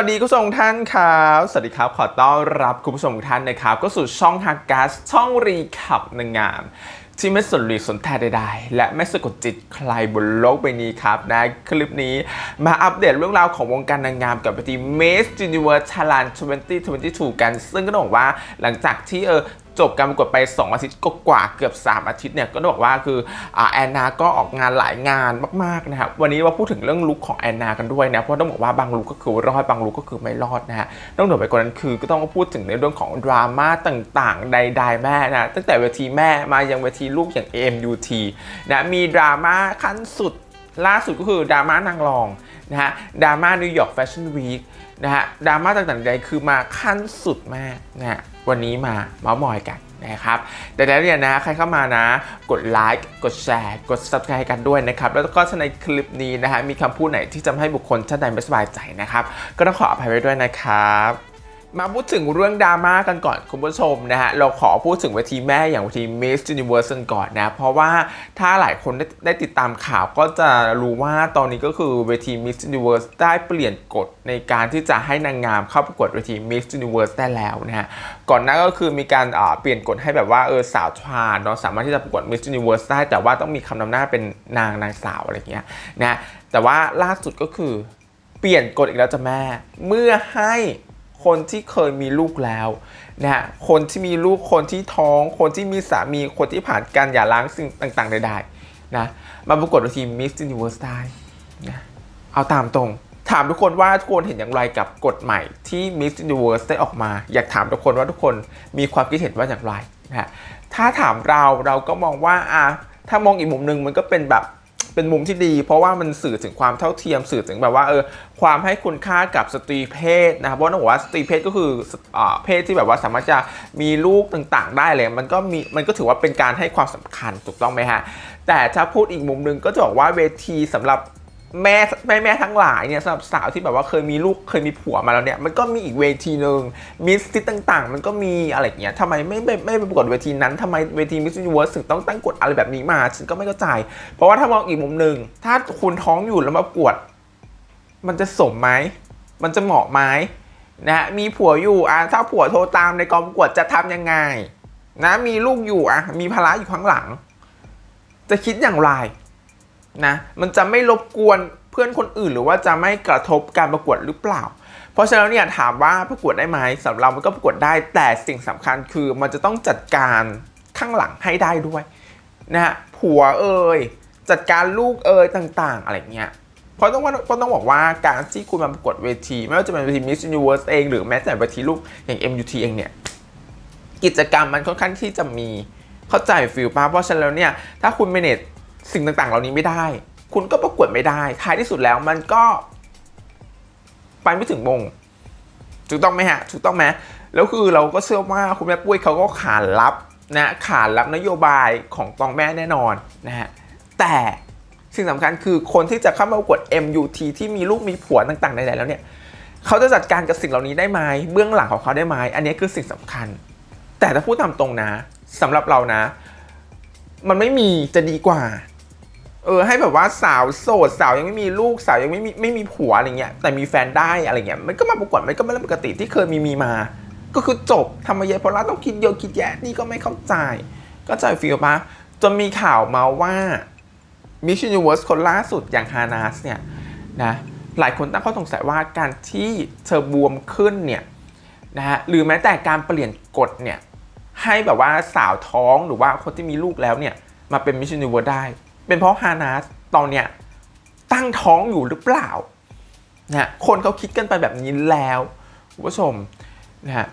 วัสดีคุณผู้ชมท่านครับ สวัสดีครับขอต้อนรับคุณผู้ชมท่านนะครับ ก็สู่ช่องฮักกัสช่องรีขับนางงาม ที่ไม่สนหลีสนแท้ใดๆ และไม่สะกดจิตใครบนโลกใบนี้ครับนะคลิปนี้มาอัปเดตเรื่องราวของวงการนางงามกับเวที Miss Universe Thailand 2022 กัน ซึ่งก็ต้องบอกว่าหลังจากที่เออ จบการประกวดไป 2 อาทิตย์ก็กว่าเกือบ 3 อาทิตย์เนี่ยก็ต้องบอกว่าคืออแอนนาก็ออกงานหลายงานมากๆนะครับวันนี้มาพูดถึงเรื่องลุคของแอนนากันด้วยนะเพราะต้องบอกว่าบางลุคก็คือรอดบางลุคก็คือไม่รอดนะฮะต้องเหนือไปกว่านั้นคือก็ต้องพูดถึงในเรื่องของดราม่าต่างๆใดๆแม่นะตั้งแต่เวทีแม่มายังเวทีลูกอย่าง AMUT นะมีดราม่าขั้นสุดล่าสุดก็คือดราม่านางรองนะฮะดราม่านิวยอร์กแฟชั่นวีค นะฮะดราม่าต่างๆใดคือมาขั้นสุดมากนะฮะวันนี้มาเมาส์มอยกันนะครับแต่แล้วเนี่ยนะใครเข้ามานะ กดไลค์กดแชร์ กด subscribe กันด้วยนะครับ แล้วก็ในคลิปนี้นะฮะมีคำพูดไหนที่จะให้บุคคลท่านใดไม่สบายใจนะครับ ก็ต้องขออภัยไว้ด้วยนะครับ มาพูดถึงเรื่องดราม่ากันก่อนคุณผู้ชมนะฮะ เราขอพูดถึงเวทีแม่อย่างเวที Miss Universe กันก่อนนะ เพราะว่าถ้าหลายคนได้ได้ติดตามข่าวก็จะรู้ว่าตอนนี้ก็คือเวที Miss Universe ได้เปลี่ยนกฎในการที่จะให้นางงามเข้าประกวดเวที Miss Universe ได้แล้วนะฮะ ก่อนหน้าก็คือมีการเปลี่ยนกฎให้แบบว่าเออสาวทราเนาะสามารถที่จะประกวด Miss Universe ได้แต่ว่าต้องมีคำนำหน้าเป็นนางนางสาวอะไรเงี้ยนะแต่ว่าล่าสุดก็คือเปลี่ยนกฎอีกแล้วจ้ะแม่เมื่อให้ คนที่เคยมีลูกแล้วนะฮะคนที่มีลูกคนที่ท้อง คนที่มีสามีคนที่ผ่านการหย่าร้างสิ่งต่างๆใดๆนะมาประกวดเวที Miss Universe ได้นะเอาตามตรง ถามทุกคนว่าทุกคนเห็นอย่างไรกับกฎใหม่ที่ Miss Universe ได้ออกมา อยากถามทุกคนว่าทุกคนมีความคิดเห็นว่าอย่างไรนะฮะถ้าถามเราเราก็มองว่าอะถ้ามองอีกมุมหนึ่งมันก็เป็นแบบ เป็นมุมที่ดี เพราะว่ามันสื่อถึงความเท่าเทียมสื่อถึงแบบว่าเออความให้คุณค่ากับสตรีเพศนะครับเพราะต้องบอกว่าสตรีเพศก็คืออเพศที่แบบว่าสามารถจะมีลูกต่างๆ ได้เลยมันก็มีมันก็ถือว่าเป็นการให้ความสำคัญถูกต้องไหมฮะแต่ถ้าพูดอีกมุมหนึ่งก็จะบอกว่าเวทีสำหรับ แม่แม่แม่ทั้งหลายเนี่ยสำหรับสาวที่แบบว่าเคยมีลูกเคยมีผัวมาแล้วเนี่ยมันก็มีอีกเวทีหนึ่งมิสซิต่างๆ มันก็มีอะไรเงี้ยทำไมไม่ไม่ไม่ไปประกวดเวทีนั้นทำไมเวทีมิสซิเวิร์สถึงต้องตั้งกฎอะไรแบบนี้มาฉันก็ไม่เข้าใจ เพราะว่าถ้ามองอีกมุมหนึ่งถ้าคุณท้องอยู่แล้วมาประกวด มันจะสมไหมมันจะเหมาะไหมนะมีผัวอยู่อะถ้าผัวโทรตามในกองประกวดจะทำยังไง นะมีลูกอยู่อะมีภาระอยู่ข้างหลัง จะคิดอย่างไร นะมันจะไม่รบกวนเพื่อนคนอื่น หรือว่าจะไม่กระทบการประกวดหรือเปล่า เพราะฉะนั้นเนี่ยถามว่าประกวดได้ไหมสำหรับเรามันก็ประกวดได้แต่สิ่งสำคัญคือมันจะต้องจัดการข้างหลังให้ได้ด้วยนะฮะผัวเอ่ยจัดการลูกเอ่ยต่างๆ อะไรเงี้ยเพราะต้องว่าก็ต้องบอกว่าการที่คุณมาประกวดเวที ไม่ว่าจะเป็นเวที Miss Universe เองหรือแม้แต่เวทีลูกอย่าง MUT เองเนี่ยกิจกรรมมันค่อนข้างที่จะมีเข้าใจฟิลป้าเพราะฉะนั้นแล้วเนี่ยถ้าคุณเมเนจ สิ่งต่างๆ เหล่านี้ไม่ได้ คุณก็ประกวดไม่ได้ ท้ายที่สุดแล้วมันก็ ไปไม่ถึงมงถูกต้องไหมฮะถูกต้องไหมแล้วคือเราก็เชื่อว่าคุณแม่ปุ้ยเขาก็ขานรับนะขานรับนโยบายของตองแม่แน่นอนนะฮะแต่สิ่งสำคัญคือคนที่จะเข้ามาประกวด MUT ที่มีลูกมีผัวต่างๆใดๆแล้วเนี่ยเขาจะจัดการกับสิ่งเหล่านี้ได้ไหมเบื้องหลังของเขาได้ไหมอันนี้คือสิ่งสำคัญ แต่ถ้าพูดตามตรงนะสำหรับเรานะ มันไม่มีจะดีกว่า เออให้แบบว่าสาวโสดสาวยังไม่มีลูกสาวยังไม่มีไม่มีผัวอะไรเงี้ยแต่มีแฟนได้อะไรเงี้ยมันก็มาประกวดมันก็ไม่เรื่องปกติที่เคยมีมีมา ก็คือจบทำไมเยอะเพราะเราต้องคิดเยอะคิดแยะนี่ก็ไม่เข้าใจ ก็ใจฟีลปะจนมีข่าวมาว่า Miss Universe คนล่าสุดอย่างฮานาสเนี่ยนะหลายคนตั้งข้อสงสัยว่าการที่เธอบวมขึ้นเนี่ยนะฮะหรือแม้แต่การเปลี่ยนกฎเนี่ยให้แบบว่าสาวท้องหรือว่าคนที่มีลูกแล้วเนี่ยมาเป็นมิช s น n เว r ร์ได้ เป็นเพราะฮานาสตอนเนี้ยตั้งท้องอยู่หรือเปล่านะคนเขาคิดกันไปแบบนี้แล้วคุณผู้ชมนะฮะ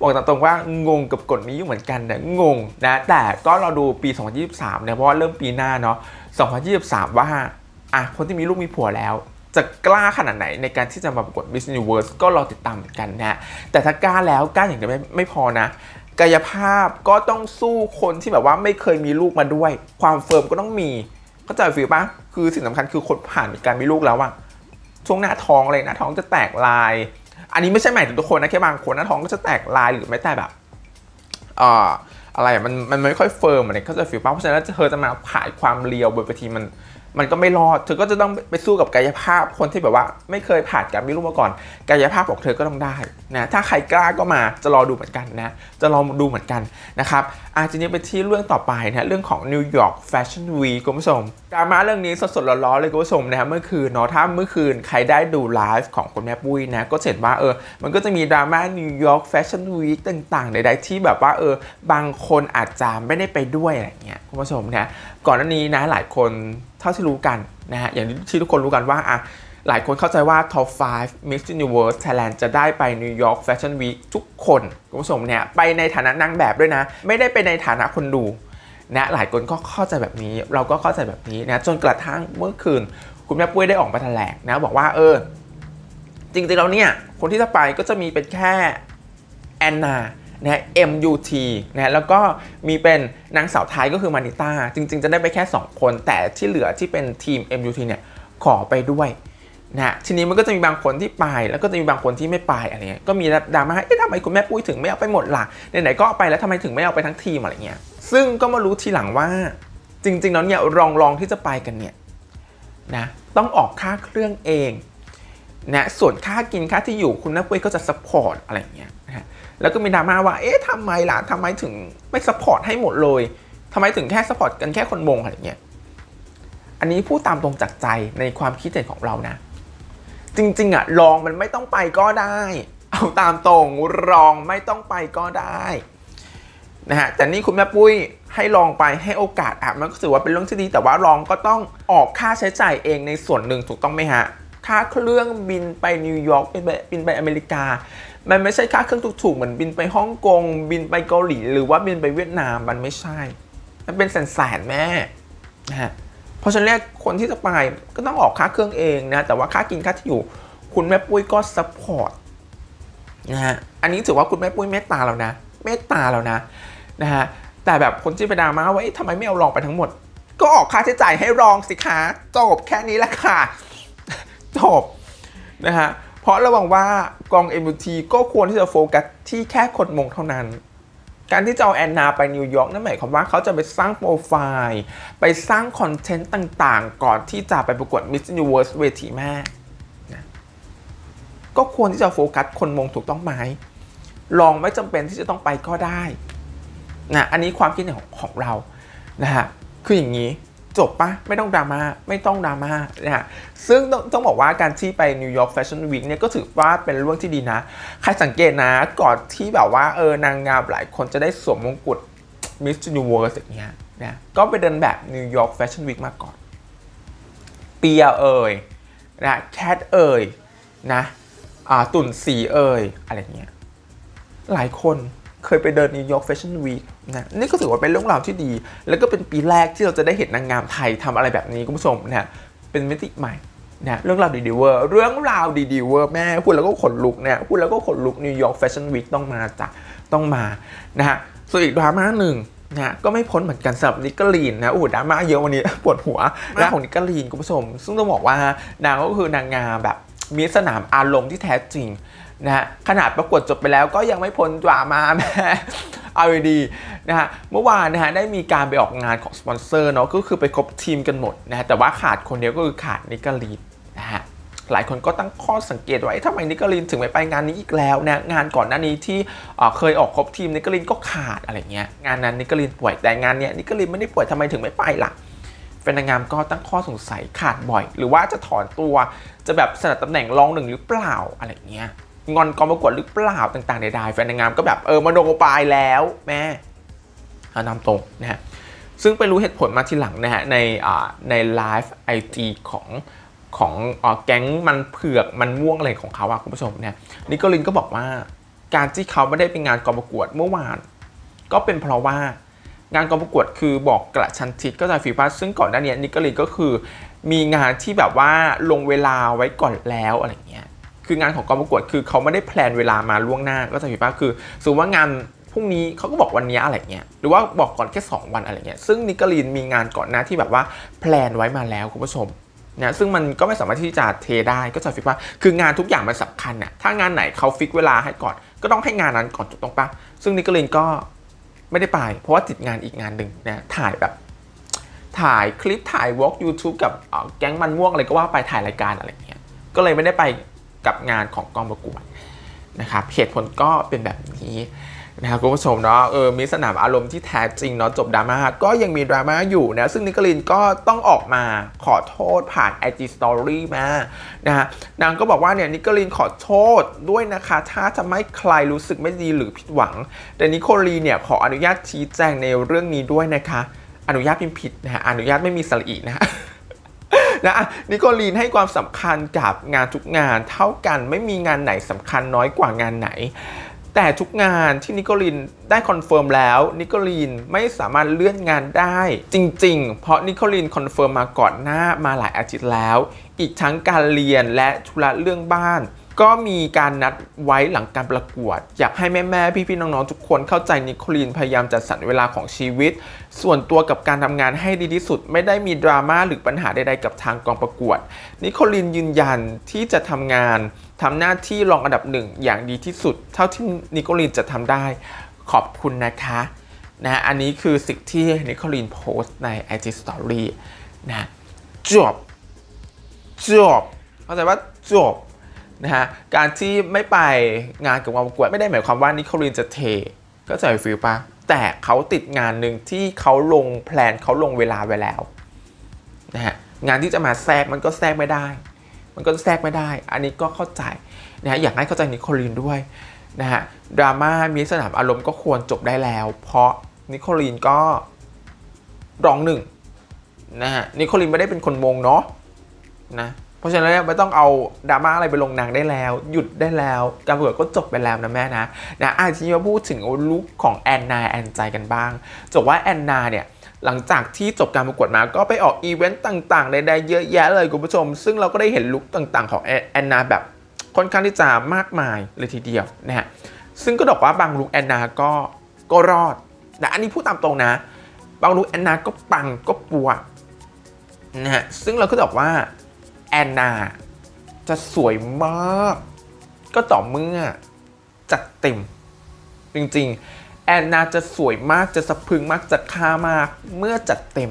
บอกตามตรงว่างงกับกฎนี้อยู่เหมือนกันนะงงนะแต่ก็เราดูปี 2023เนี่ยเพราะว่าเริ่มปีหน้าเนาะ2023 ว่าอะคนที่มีลูกมีผัวแล้ว จะกล้าขนาดไหนในการที่จะมาประกวด Miss Universe ก็รอติดตามเหมือนกันนะแต่ถ้ากล้าแล้วกล้าอย่างเดียวไม่ไม่พอนะ กายภาพก็ต้องสู้คนที่แบบว่าไม่เคยมีลูกมาด้วย ความเฟิร์มก็ต้องมีเข้าใจฟิลปะคือสิ่งสำคัญคือคนผ่านการมีลูกแล้วอะช่วงหน้าท้องเลยหน้าท้องจะแตกลาย อันนี้ไม่ใช่หมายถึงทุกคนนะแค่บางคนหน้าท้องก็จะแตกลายหรือไม่แต่แบบเอ่ออะไรมันมันไม่ค่อยเฟิร์มอะไรเข้าใจฟิลปะเพราะฉะนั้นเธอจะมาขายความเรียวบนเวทีมัน มันก็ไม่รอด เธอก็จะต้องไปสู้กับกายภาพคนที่แบบว่า ไม่เคยผ่านการไม่รู้มาก่อน กายภาพของเธอก็ต้องได้นะถ้าใครกล้าก็มาจะรอดูเหมือนกันนะจะรอดูเหมือนกันนะครับอาทีนี้ไปที่เรื่องต่อไปนะเรื่องของ New York Fashion Week คุณผู้ชมดราม่าเรื่องนี้สดๆร้อนๆเลยคุณผู้ชมนะเมื่อคืนเนาะถ้าเมื่อคืนใครได้ดูไลฟ์ของคุณแม่ปุ้ยนะก็เห็นว่าเออมันก็จะมีดราม่า New York Fashion Week ต่างๆใดๆที่แบบว่าเออบางคนอาจจะไม่ได้ไปด้วยอะไรเงี้ยคุณผู้ชมนะก่อนหน้านี้นะหลายคนเท่าที่รู้กันนะฮะอย่างที่ทุกคนรู้กันว่าอะหลายคนเข้าใจว่า Top 5 Miss Universe Thailand จะได้ไป New York Fashion Week ทุกคนคุณผู้ชมเนี่ยไปในฐานะนางแบบด้วยนะ ไม่ได้ไปในฐานะคนดูนะหลายคนก็เข้าใจแบบนี้ เราก็เข้าใจแบบนี้นะจนกระทั่งเมื่อคืน คุณแม่ปุ้ยได้ออกมาแถลงนะบอกว่าเออ จริงๆแล้วเนี่ย คนที่จะไปก็จะมีเป็นแค่แอนนา นะ MUT นะแล้วก็มีเป็นนางสาวไทยก็คือมานิต้าจริง ๆ จะได้ไปแค่ 2 คน แต่ที่เหลือที่เป็นทีม MUT เนี่ยขอไปด้วยนะทีนี้มันก็จะมีบางคนที่ไป แล้วก็จะมีบางคนที่ไม่ไปอะไรเงี้ยก็มีดราม่าเอ๊ะทำไมคุณแม่ปุ้ยถึงไม่เอาไปหมดล่ะไหนๆก็เอาไปแล้วทำไมถึงไม่เอาไปทั้งทีมอะไรเงี้ยซึ่งก็มารู้ทีหลังว่าจริงๆแล้วเนี่ยรองรองๆที่จะไปกันเนี่ยนะต้องออกค่าเครื่องเอง นะส่วนค่ากินค่าที่อยู่คุณนักปุ้ยก็จะซัพพอร์ตอะไรอย่างเงี้ยนะฮะแล้วก็มีดราม่าว่าเอ๊ะทำไมล่ะทำไมถึงไม่ซัพพอร์ตให้หมดเลยทำไมถึงแค่ซัพพอร์ตกันแค่คนมงอะไรอย่างเงี้ยอันนี้พูดตามตรงจากใจในความคิดเห็นของเรานะ จริง ๆอะลองมันไม่ต้องไปก็ได้ เอาตามตรงลองไม่ต้องไปก็ได้นะฮะแต่นี่คุณแม่ปุ้ยให้ลองไปให้โอกาสอะมันก็ถือว่าเป็นเรื่องที่ดี แต่ว่าลองก็ต้องออกค่าใช้จ่ายเองในส่วนหนึ่งถูกต้องไหมฮะ ค่าเครื่องบินไปนิวยอร์กบินไปบินไปอเมริกา มันไม่ใช่ค่าเครื่องถูกๆเหมือนบินไปฮ่องกง บินไปเกาหลี หรือว่าบินไปเวียดนามมันไม่ใช่ มันเป็นแสนๆแม่นะฮะเพราะฉะนั้นเนี่ยคนที่จะไปก็ต้องออกค่าเครื่องเองนะแต่ว่าค่ากินค่าที่อยู่คุณแม่ปุ้ยก็ซัพพอร์ตนะฮะอันนี้ถือว่าคุณแม่ปุ้ยเมตตาเรานะเมตตาเรานะนะฮะแต่แบบคนที่ไปดราม่าว่าทำไมไม่เอาลองไปทั้งหมด ก็ออกค่าใช้จ่ายให้รองสิคะจบแค่นี้แหละค่ะ จบนะฮะเพราะระวังว่ากอง MUT ก็ควรที่จะโฟกัสที่แค่คนมงเท่านั้น การที่จะเอาแอนนาไปนิวยอร์กนั่นหมายความว่าเขาจะไปสร้างโปรไฟล์ ไปสร้างคอนเทนต์ต่างๆ ก่อนที่จะไปประกวด Miss Universe เวทีแม่นะก็ควรที่จะโฟกัสคนมงถูกต้องไหมลองไม่จำเป็นที่จะต้องไปก็ได้นะอันนี้ความคิดเห็นของของเรานะฮะคืออย่างนี้ จบปะไม่ต้องดราม่าไม่ต้องดราม่านะฮะซึ่งต้องต้องบอกว่าการที่ไปนิวยอร์กแฟชั่นวีคเนี่ยก็ถือว่าเป็นเรื่องที่ดีนะ ใครสังเกตนะก่อนที่แบบว่าเออนางงามหลายคนจะได้สวมมงกุฎมิส s ูนิเวิร์สอย่างเงี้ยนะก็ไปเดินแบบนิวยอร์กแฟชั่นวีคมาก่อน เปียเอ่ยนะแคทเอ่ยนะอ่าตุ่นสีเอ่ยอะไรเงี้ยหลายคน เคยไปเดินนิวยอร์กแฟชั่นวีคนะนี่ก็ถือว่าเป็นเรื่องราวที่ดี แล้วก็เป็นปีแรกที่เราจะได้เห็นนางงามไทยทำอะไรแบบนี้คุณผู้ชมนะเป็นมิติใหม่นะเรื่องราวดีๆเวอร์เรื่องราวดีๆเวอร์แม่พูดแล้วก็ขนลุกเนี่ยพูดแล้วก็ขนลุกนิวยอร์กแฟชั่นวีคต้องมาจ้ะต้องมานะฮะส่วนอีกดราม่าหนึ่งนะก็ไม่พ้นเหมือนกันสำหรับนิกเกอลีนนะโอ้โหดราม่าเยอะวันนี้ปวดหัวนะของนิกเกอลีนคุณผู้ชม ซึ่งต้องบอกว่านางก็คือนางงามแบบมีสนามอารมณ์ที่แท้จริง นะฮะขนาดประกวดจบไปแล้วก็ยังไม่พ้นดราม่าแม่เอาดีนะฮะเมื่อวานนะฮะได้มีการไปออกงานของสปอนเซอร์เนาะก็คือไปครบทีมกันหมดนะฮะแต่ว่าขาดคนเดียวก็คือขาดนิกาลีนนะฮะหลายคนก็ตั้งข้อสังเกตไว่าเอ๊ะทำไมนิกาลินถึงไม่ไปงานนี้อีกแล้วนะงานก่อนหน้านี้ที่เคยออกครบทีมนิกาลินก็ขาดอะไรเงี้ยงานนั้นนิกาลินป่วยแต่งานเนี้ยนิกาลินไม่ได้ป่วยทำไมถึงไม่ไปล่ะแฟนนางงามก็ตั้งข้อสงสัยขาดบ่อย หรือว่าจะถอนตัวจะแบบสนับตำแหน่งรองหนึ่งหรือเปล่าอะไรเงี้ย งอนกองประกวดหรือเปล่าต่างๆใดๆแฟนนางงามก็แบบเออมาโนปลายแล้วแม่เอานำตรงนะฮะซึ่งไปรู้เหตุผลมาทีหลังนะฮะในอ่าในไลฟ์ไอจีของของอ่าแก๊งมันเผือกมันม่วงอะไรของเขาอะคุณผู้ชมเนี่ยนิโคลินก็บอกว่าการที่เขาไม่ได้ไปงานกองประกวดเมื่อวาน ก็เป็นเพราะว่างานกองประกวดคือบอกกระชันชิดก็จะฟีฟ้าซึ่งก่อนหน้านี้นิกลีก็คือมีงานที่แบบว่าลงเวลาไว้ก่อนแล้วอะไรเงี้ย คืองานของกองประกวดคือเขาไม่ได้แพลนเวลามาล่วงหน้าก็จะฟีฟ้าคือสมมติว่างานพรุ่งนี้เขาก็บอกวันนี้อะไรเงี้ยหรือว่าบอกก่อนแค่ 2 วันอะไรเงี้ยซึ่งนิกลีนมีงานก่อนหน้าที่แบบว่าแพลนไว้มาแล้วคุณผู้ชมนะซึ่งมันก็ไม่สามารถที่จะเทได้ก็จะฟีฟ้าคืองานทุกอย่างมันสำคัญน่ะถ้างานไหนเขาฟิกเวลาให้ก่อน ก็ต้องให้งานนั้นก่อนถูกต้องปะซึ่งนิกลีนก็ไม่ได้ไป เพราะว่าติดงานอีกงานหนึ่งนะถ่ายแบบ ถ่ายคลิปถ่ายวอล์ก YouTube กับอ่อแก๊งมันม่วงอะไรก็ว่าไปถ่ายรายการอะไรเงี้ยก็เลยไม่ได้ไป กับงานของกองประกวดนะครับเหตุผลก็เป็นแบบนี้นะครับคุณผู้ชมเนาะเออมีสนามอารมณ์ที่แท้จริงเนาะจบดราม่าก็ยังมีดราม่าอยู่นะซึ่งนิโคลินก็ต้องออกมาขอโทษผ่าน IG Story มานะฮะนางก็บอกว่าเนี่ยนิโคลินขอโทษด้วยนะคะ ถ้าจะไม่ใครรู้สึกไม่ดีหรือผิดหวัง แต่นิโคลีเนี่ยขออนุญาตชี้แจงในเรื่องนี้ด้วยนะคะ อนุญาตพิมพ์ผิดนะฮะอนุญาตไม่มีสระอีนะฮะ นะนิโคลีนให้ความสำคัญกับงานทุกงานเท่ากันไม่มีงานไหนสำคัญน้อยกว่างานไหน แต่ทุกงานที่นิโคลินได้คอนเฟิร์มแล้วนิโคลีนไม่สามารถเลื่อนงานได้ จริง ๆ เพราะนิโคลีนคอนเฟิร์มมาก่อนหน้ามาหลายอาทิตย์แล้ว อีกทั้งการเรียนและธุระเรื่องบ้าน ก็มีการนัดไว้หลังการประกวด อยากให้แม่ๆ พี่ๆ น้องๆ ทุกคนเข้าใจนิโคลีนพยายามจัดสรรเวลาของชีวิต ส่วนตัวกับการทำงานให้ดีที่สุด ไม่ได้มีดราม่าหรือปัญหาใดๆ กับทางกองประกวด นิโคลีนยืนยันที่จะทำงานทำหน้าที่รองอันดับหนึ่งอย่างดีที่สุด เท่าที่นิโคลีนจะทำได้ ขอบคุณนะคะนะอันนี้คือสิ่งที่นิโคลีนโพสต์ใน IG Story นะจบจบเข้าใจว่าจบ นะฮะการที่ไม่ไปงานกับวงประกวดไม่ได้หมายความว่านิโคลินจะเทก็ใจฟิลปะแต่เขาติดงานหนึ่งที่เขาลงแพลนเขาลงเวลาไว้แล้วนะฮะงานที่จะมาแทรกมันก็แทรกไม่ได้ มันก็แทรกไม่ได้ อันนี้ก็เข้าใจนะฮะอยากให้เข้าใจนิโคลินด้วยนะฮะดราม่ามีสนามอารมณ์ก็ควรจบได้แล้ว เพราะนิโคลินก็ร้องหนึ่งนะฮะนิโคลินไม่ได้เป็นคนมงเนาะนะ เพราะฉะนั้นไม่ต้องเอาดราม่าอะไรไปลงนางได้แล้ว หยุดได้แล้วการประกวดก็จบไปแล้วนะแม่นะนะอาทีนี้มาพูดถึงลุคของแอนนาแอนใจกันบ้างจบว่าแอนนาเนี่ยหลังจากที่จบการประกวดมาก็ไปออกอีเวนต์ต่างๆใดๆเยอะแยะเลยคุณผู้ชม ซึ่งเราก็ได้เห็นลุคต่างๆ ของแอนนาแบบค่อนข้างที่จะมากมายเลยทีเดียวนะฮะซึ่งก็บอกว่าบางลุคแอนนาก็ก็รอดแต่อันนี้พูดตามตรงนะ บางลุคแอนนาก็ปังก็ปัวนะฮะซึ่งเราก็บอกว่า แอนนาจะสวยมาก ก็ต่อเมื่อจัดเต็ม จริงๆ แอนนาจะสวยมากจะสะพึงมากจะค่ามากเมื่อจัดเต็ม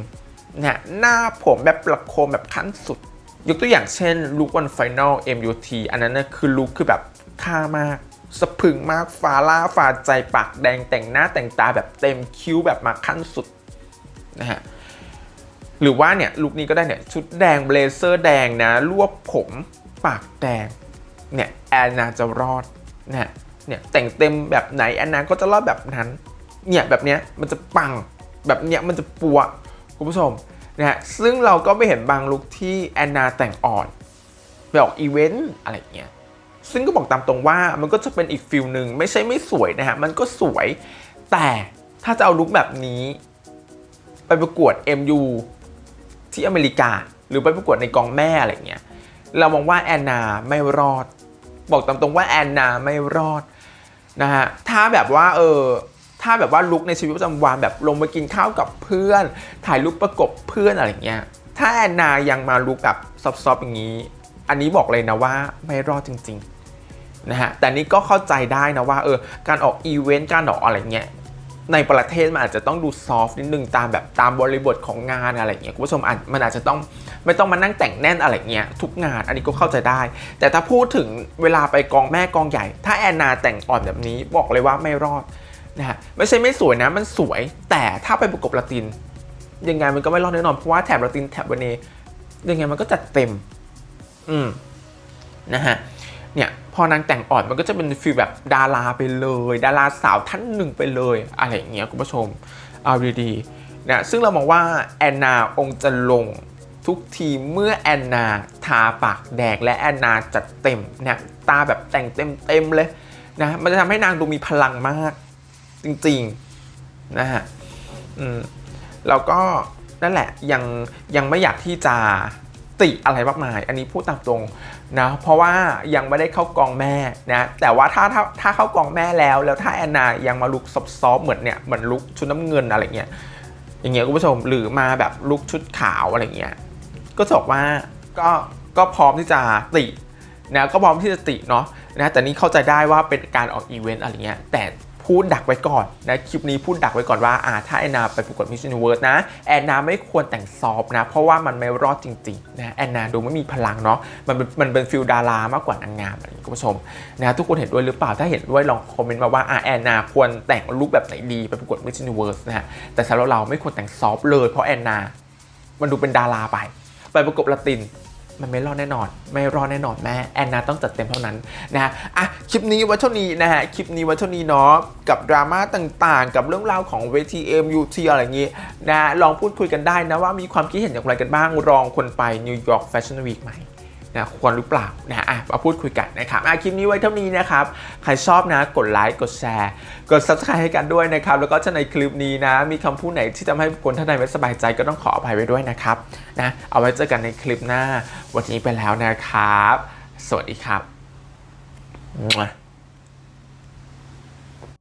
เนี่ยหน้าผมแบบประโคมแบบขั้นสุด ยกตัวอย่างเช่นลุควันไฟนอล MUT อันนั้นนะคือลุคคือแบบค่ามากสะพึงมากฟาล่าฟาใจปากแดงแต่งหน้าแต่งตาแบบเต็มคิ้วแบบมาขั้นสุดนะฮะ หรือว่าเนี่ยลุคนี้ก็ได้เนี่ยชุดแดงเบลเซอร์แดงนะรวบผมปากแดงเนี่ยแอนนาจะรอดนี่ยเนี่ยแต่งเต็มแบบไหนแอนนาก็จะรอดแบบนั้นเนี่ยแบบเนี้ยมันจะปังแบบเนี้ยมันจะปัวคุณผู้ชมนะฮะซึ่งเราก็ไม่เห็นบางลุคที่แอนนาแต่งอ่อนไปออกอีเวนต์อะไรเงี้ยซึ่งก็บอกตามตรงว่ามันก็จะเป็นอีกฟิลหนึ่งไม่ใช่ไม่สวยนะฮะมันก็สวย แต่ถ้าจะเอาลุคแบบนี้ ไปประกวด MU ที่อเมริกา หรือไปประกวดในกองแม่อะไรเงี้ยเรามองว่าแอนนาไม่รอด บอกตามตรงว่าแอนนาไม่รอดนะฮะถ้าแบบว่าเออถ้าแบบว่าลุกในชีวิตประจำวันแบบลงมากินข้าวกับเพื่อน ถ่ายรูปประกบเพื่อนอะไรเงี้ยถ้าแอนนายังมาลุกแบบซอฟๆอย่างนี้ อันนี้บอกเลยนะว่าไม่รอดจริงๆนะฮะแต่นี่ก็เข้าใจได้นะว่าเออการออกอีเวนต์การออกอะไรเงี้ย ในประเทศมันอาจจะต้องดูซอฟต์นิดนึงตามแบบตามบริบทของงานอะไรเงี้ยคุณผู้ชมอาจมันอาจจะต้องไม่ต้องมานั่งแต่งแน่นอะไรเงี้ยทุกงานอันนี้ก็เข้าใจได้ แต่ถ้าพูดถึงเวลาไปกองแม่กองใหญ่ ถ้าแอนนาแต่งอ่อนแบบนี้บอกเลยว่าไม่รอดนะฮะไม่ใช่ไม่สวยนะมันสวย แต่ถ้าไปประกบละติน ยังไงมันก็ไม่รอดแน่นอนเพราะว่าแถบละตินแถบเวเนยังไงมันก็จัดเต็ม อืมนะฮะเนี่ย พอนางแต่งอ่อนมันก็จะเป็นฟีลแบบดาราไปเลย ดาราสาวท่านหนึ่งไปเลย อะไรอย่างเงี้ยคุณผู้ชมเอาดีๆนะซึ่งเรามองว่าแอนนาองค์จะลงทุกทีเมื่อแอนนาทาปากแดงและแอนนาจัดเต็มเนี่ยตาแบบแต่งเต็มเต็มๆเลยนะมันจะทำให้นางดูมีพลังมาก จริงๆนะฮะอืมแล้วก็นั่นแหละยังยังไม่อยากที่จะ ติอะไรมากมาย อันนี้พูดตามตรงนะเพราะว่ายังไม่ได้เข้ากองแม่นะแต่ว่าถ้าถ้าถ้าเข้ากองแม่แล้วแล้วถ้าแอนนายังมาลุกซอฟๆเหมือนเนี่ยเหมือนลุกชุดน้ำเงินอะไรเงี้ยอย่างเงี้ยคุณผู้ชมหรือมาแบบลุกชุดขาวอะไรเงี้ยก็บอกว่าก็ก็พร้อมที่จะติ นะก็พร้อมที่จะติเนาะนะแต่นี่เข้าใจได้ว่าเป็นการออกอีเวนต์อะไรเงี้ยแต่พูดดักไว้ก่อนนะคลิปนี้พูดดักไว้ก่อนว่าอ่าถ้าแอนนาไปประกวดมิส s u นเวิร์สนะแอนนาไม่ควรแต่งซอฟนะ เพราะว่ามันไม่รอดจริงๆนะแอนนาดูไม่มีพลังเนาะมันเป็นมันเป็นฟิลดารามากกว่านางงามอะไรอย่างนี้คุณผู้ชมนะทุกคนเห็นด้วยหรือเปล่าถ้าเห็นด้วยลองคอมเมนต์มาว่าอ่าแอนนาควรแต่งลุคแบบไหนดีไปประกวดมิส s u นเวิร์สนะฮะแต่สำหรับเราไม่ควรแต่งซอฟเลย เพราะแอนนา มันดูเป็นดาราไป ไปประกบละติน มันไม่รอดแน่นอน ไม่รอดแน่นอนแม่แอนนาต้องจัดเต็มเท่านั้นนะฮะอะคลิปนี้วันเท่านี้นะฮะคลิปนี้วันเท่านี้เนาะกับดราม่าต่างๆ กับเรื่องราวของเวที MUT อะไรอย่างงี้นะลองพูดคุยกันได้นะว่ามีความคิดเห็นอย่างไรกันบ้างรองคนไปนิวยอร์กแฟชั่นวีคไหม นะควรหรือเปล่านะอะมาพูดคุยกันนะครับอะคลิปนี้ไว้เท่านี้นะครับ ใครชอบนะ กดไลค์กดแชร์กด subscribe ให้กันด้วยนะครับ แล้วก็จะในคลิปนี้นะ มีคำพูดไหนที่ทำให้คนท่านใดไม่สบายใจก็ต้องขออภัยไว้ด้วยนะครับนะเอาไว้เจอกันในคลิปหน้า วันนี้ไปแล้วนะครับ สวัสดีครับ